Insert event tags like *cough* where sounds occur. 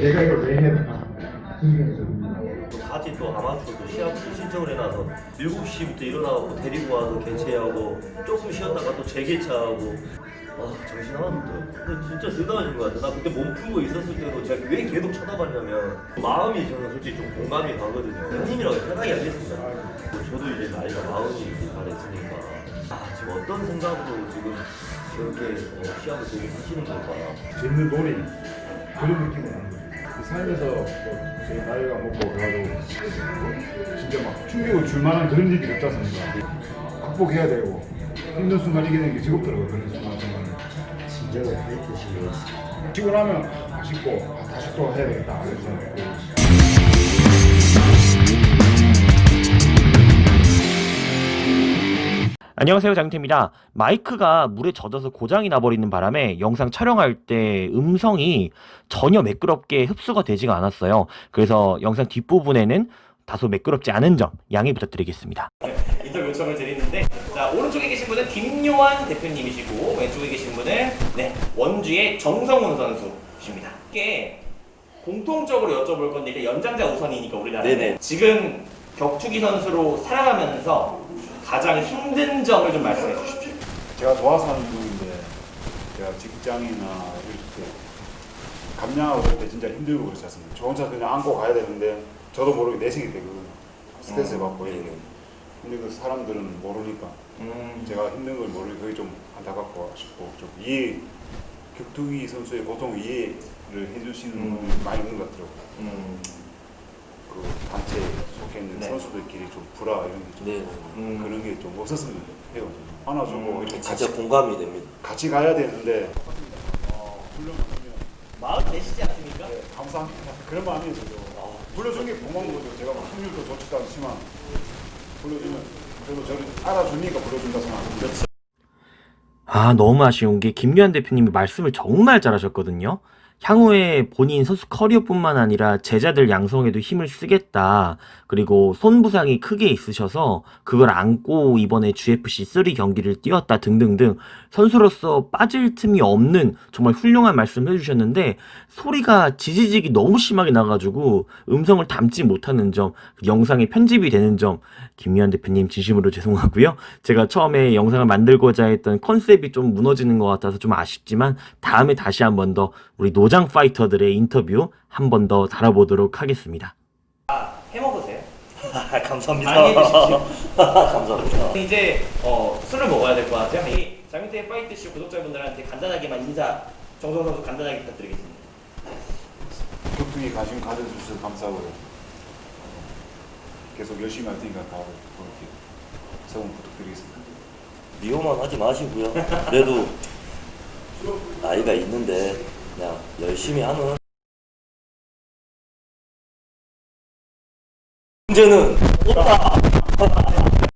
내가 이걸 왜 해야 되나? 같이 또 아마추어도 시합 신청을 해놔서 7시부터 일어나고 데리고 와서 개최하고 조금 쉬었다가 또 재개최하고. 아 정신 하나도 근데 진짜 대단하신 것 같아 나 그때 몸 풀고 있었을 때도 제가 왜 계속 쳐다봤냐면 마음이 저는 솔직히 좀 공감이 가거든요. 형님이라고 편하게 하겠습니다. 저도 이제 나이가 마흔이 달했으니까. 아 지금 어떤 생각으로 지금 이렇게 어, 시합을 되게 하시는 걸까? 재밌는 놀이. 그런 느낌은 아는 거지 그 살면서 뭐제 나이가 먹고 그래가지고 진짜 막 충격을 줄 만한 그런 일이 없지 않습니까 극복해야 되고 힘든 순간 이기는 게 즐겁더라고요 그런 순간 진짜로 그렇게 신기했어 치고 나면 아쉽고 아, 다시 또 해야 되겠다 생 안녕하세요 장태입니다. 마이크가 물에 젖어서 고장이 나버리는 바람에 영상 촬영할 때 음성이 전혀 매끄럽게 흡수가 되지가 않았어요. 그래서 영상 뒷부분에는 다소 매끄럽지 않은 점 양해 부탁드리겠습니다. 인터뷰 요청을 드리는데 자 오른쪽에 계신 분은 김요한 대표님이시고 왼쪽에 계신 분은 네 원주의 정성훈 선수십니다. 이게 공통적으로 여쭤볼 건데 연장자 우선이니까 우리나라는 네네. 지금 격투기 선수로 살아가면서 가장 힘든 점을 좀 말씀해 주십시오. 제가 좋아서 하는 운동인데 제가 직장이나 이렇게 감량하고 그럴 때 진짜 힘들고 그렇지 않습니까? 저 혼자 그냥 안고 가야 되는데 저도 모르게 내색이 되거든요. 스트레스 음, 받고 이렇게. 근데 그 사람들은 모르니까 음, 제가 힘든 걸 모르니 그게 좀 안타깝고 싶고 좀 이해 격투기 선수의 고통 이해를 해주시는 음. 분이 많이 있는 것 같더라고요. 음, 그 단체에 속해 네. 선수들끼리 좀 불화 이런 게좀 네, 음. 그런 게 좀 없었으면 해요. 안아주고 음, 이렇게 진짜 같이 공감이 됩니다. 같이 가야 되는데 마음 되시지 않습니까? 네, 감사합니다. 그런 마음이 저도 불러준 게 고마운 거죠. 제가 막 확률도 좋지도 않지만 불러주면 저도 저를 알아주니까 불러준다 생각합니다. 아, 너무 아쉬운 게 김유한 대표님이 말씀을 정말 잘하셨거든요. 향후에 본인 선수 커리어뿐만 아니라 제자들 양성에도 힘을 쓰겠다. 그리고 손 부상이 크게 있으셔서 그걸 안고 이번에 GFC 3 경기를 뛰었다 등등등 선수로서 빠질 틈이 없는 정말 훌륭한 말씀을 해주셨는데 소리가 지지직이 너무 심하게 나가지고 음성을 담지 못하는 점, 영상에 편집이 되는 점 김유한 대표님 진심으로 죄송하고요. 제가 처음에 영상을 만들고자 했던 컨셉이 좀 무너지는 것 같아서 좀 아쉽지만 다음에 다시 한번 더 우리 노장 파이터들의 인터뷰 한 번더 달아보도록 하겠습니다. 해먹으세요. *laughs* 감사합니다. 많이 해주십시오. *laughs* 감사합니다. 이제 어, 술을 먹어야 될 것 같아요. 이 장민태 파이트쇼 구독자분들한테 간단하게만 인사 정성 선수 간단하게 부탁드리겠습니다. 격투기 관심 가져주셔서 감사하고요. 계속 열심히 할 테니까 다 그렇게 성원 부탁드리겠습니다. 미워만 하지 마시고요. 그래도 *laughs* 나이가 있는데 그냥 열심히 하는 문제는 없다.